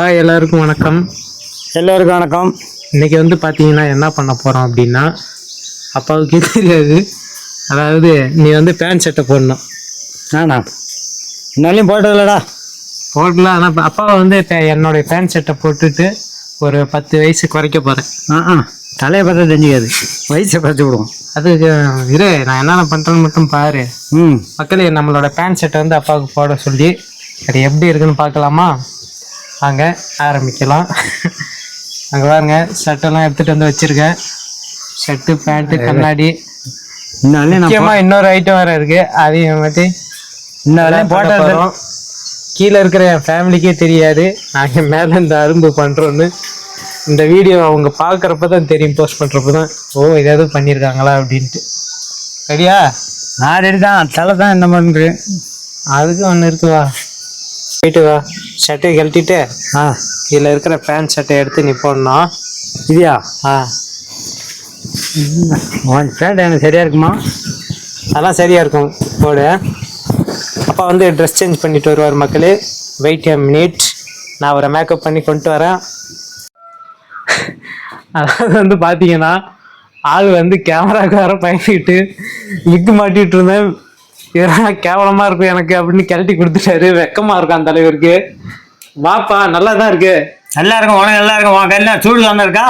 Hi எல்லாருக்கும் வணக்கம். எல்லோருக்கும் வணக்கம். இன்னைக்கு வந்து பார்த்தீங்கன்னா என்ன பண்ண போகிறோம் அப்படின்னா அப்பாவுக்கே தெரியாது. அதாவது நீ வந்து பேண்ட் ஷர்ட்டை போடணும். நானா? இன்னும் போட்டதில்லடா போடலாம். ஆனால் அப்பாவை வந்து இப்போ என்னுடைய பேண்ட் ஷர்ட்டை போட்டுட்டு ஒரு பத்து வயசு குறைக்க போகிறேன் ஆ ஆ. தலையை பார்த்தா தெரிஞ்சுக்காது. வயசை பார்த்து விடுவோம். அதுக்கு இரு நான் என்னென்ன பண்ணுறேன்னு மட்டும் பாரு. ம். மக்களே நம்மளோட பேண்ட் ஷர்ட்டை வந்து அப்பாவுக்கு போட சொல்லி அது எப்படி இருக்குன்னு பார்க்கலாமா? வாங்க ஆரம்பிக்கலாம். அங்கே பாருங்க ஷர்ட்டெல்லாம் எடுத்துகிட்டு வந்து வச்சுருக்கேன். ஷர்ட்டு பேண்ட்டு கண்ணாடி. இன்னும் நான் முக்கியமா இன்னொரு ஐட்டம் வேற இருக்கு. அதையும் பத்தி இன்ன வரையும் போட்டது போறோம் கீழே இருக்கிற என் ஃபேமிலிக்கே தெரியாது. நாங்க மேல இந்த அரும்பு பண்றோம்னு இந்த வீடியோ அவங்க பார்க்கறப்ப தான் தெரியும் போஸ்ட் பண்றப்ப தான். ஓ ஏதாவது பண்ணியிருக்காங்களா அப்படின்ட்டு. சரியா? நான் ரெடி தான். தலை தான் என்ன பண்ணுறது அதுக்கு ஒன்று இருக்கு வா. போயிட்டு வா. ஷர்ட்டை கழட்டிட்டு ஆ இதில் இருக்கிற பேண்ட் ஷர்ட்டை எடுத்து நீ போடணும் இதையா? ஆ. உன் பேண்ட் எனக்கு சரியாக இருக்குமா? அதெல்லாம் சரியாக இருக்கும். போடு. அப்பா வந்து ட்ரெஸ் சேஞ்ச் பண்ணிட்டு வருவார் மக்களே. வெயிட் எ மினிட் நான் அவரை மேக்கப் பண்ணி கொண்டு வரேன். அதாவது வந்து பார்த்தீங்கன்னா ஆள் வந்து கேமராக்கார பயந்துக்கிட்டு விக்கு மாட்டிகிட்டு இருந்தேன். இதெல்லாம் கேவலமா இருக்கும் எனக்கு அப்படின்னு கிளட்டி கொடுத்துட்டாரு. வெக்கமா இருக்கும் அந்த தலைவருக்கு. வாப்பா நல்லா தான் இருக்கு. நல்லா இருக்கும் உனக்கு நல்லா இருக்கும். உன் கையில் சூடு தானே இருக்கா?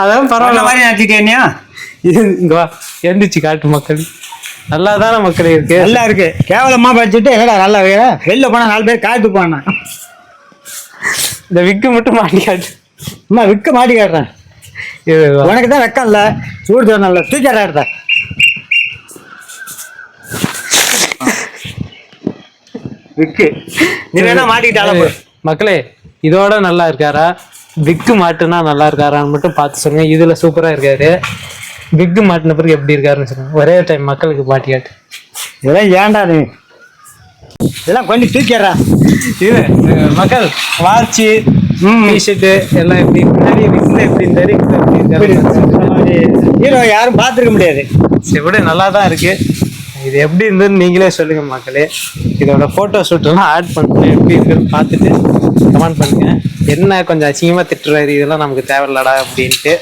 அதான் பரவாயில்ல. மாதிரி நினச்சிட்டேனியா இங்க வா எந்திரிச்சு காட்டு மக்கள். நல்லா தானே மக்கள் இருக்கு. நல்லா இருக்கு. கேவலமா படிச்சுட்டு என்னடா நல்லா வெளில போனா நாலு பேர் காய்த்து போனேன் இந்த விக்கு மட்டும் மாட்டி காட்டு. அம்மா விற்க மாட்டி காட்டுறேன். உனக்கு தான் வெக்கம் இல்லை சூடு தரணும் தூக்கிடா எடுத்த விக்கு. நீ வேணா மாட்டிக்கிட்டாலும். மக்களே இதோட நல்லா இருக்காரா? விக்கு மாட்டுனா நல்லா இருக்காரான்னு மட்டும் பார்த்து சொல்லுங்க. இதுல சூப்பரா இருக்காரு. விக்கு மாட்டின பிறகு எப்படி இருக்காருன்னு சொல்லுங்க. ஒரே டைம் மக்களுக்கு மாட்டி காட்டு. இதெல்லாம் ஏன்டா நீ? இதெல்லாம் கொஞ்சம் தூக்கிடுறா. இது மக்கள் வாட்சி டிஷர்ட்டு எல்லாம் எப்படி நிறைய விக்ல எப்படி இருந்தாரு இப்ப எப்படி ஹீரோ யாரும் பார்த்துருக்க முடியாது. விட நல்லா தான் இருக்கு. இது எப்படி இருந்ததுன்னு நீங்களே சொல்லுங்க மக்களே. இதோட போட்டோ ஷூட் எல்லாம் ஆட் பண்ணுறேன் எப்படி இருக்குன்னு பார்த்துட்டு கமெண்ட் பண்ணுங்க. என்ன கொஞ்சம் அசிங்கமா திட்டுறாரு? இதெல்லாம் நமக்கு தேவையில்லடா அப்படின்ட்டு.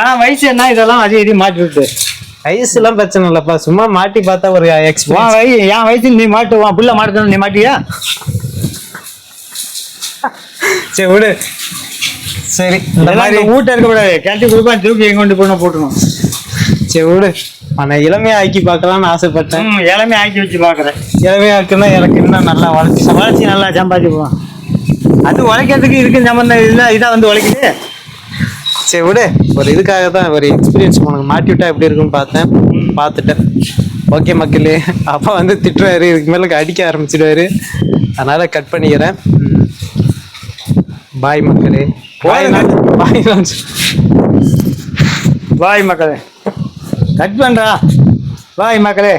ஏன் வயசு என்ன? இதெல்லாம் அதே இதையும் மாட்டி விட்டு வயசுலாம் பிரச்சனை இல்லப்பா. சும்மா மாட்டி பார்த்தா ஒரு உன் எக்ஸ்பீரியன்ஸ் வயசு என் வயசு நீ மாட்டு உன் புள்ள மாட்டணும் நீ மாட்டியா? சரி விடு. சரி இந்த மாதிரி வீட்டை இருக்கக்கூடாது கிளட்டி கொடுப்பான் தூக்கி எங்க கொண்டு போன போட்டுருணும் சரி விடு. நான் இளமையா ஆக்கி பார்க்கலாம்னு ஆசைப்பட்டேன். எல்லாமே ஆக்கி வச்சு பார்க்குறேன். இளமையா ஆக்குன்னா எனக்கு இன்னும் நல்லா வளர்ச்சி வளர்ச்சி நல்லா சம்பாதிச்சு போவான் அது உழைக்கிறதுக்கு இருக்கு சம்பந்தம் இதான் இதான் வந்து உழைக்குது. சரி விடு ஒரு இதுக்காக தான் ஒரு எக்ஸ்பீரியன்ஸ் உனக்கு மாட்டி விட்டா எப்படி இருக்குன்னு பார்த்தேன். பார்த்துட்டேன். ஓகே மக்களே. அப்பா வந்து திட்டுறாரு இதுக்கு மேலே அடிக்க ஆரம்பிச்சிடுவாரு. அதனால கட் பண்ணிக்கிறேன். பாய் மக்களே. பாய் பாய் வாய் மக்களே. கட் பண்ணுறா வாய் மக்களே.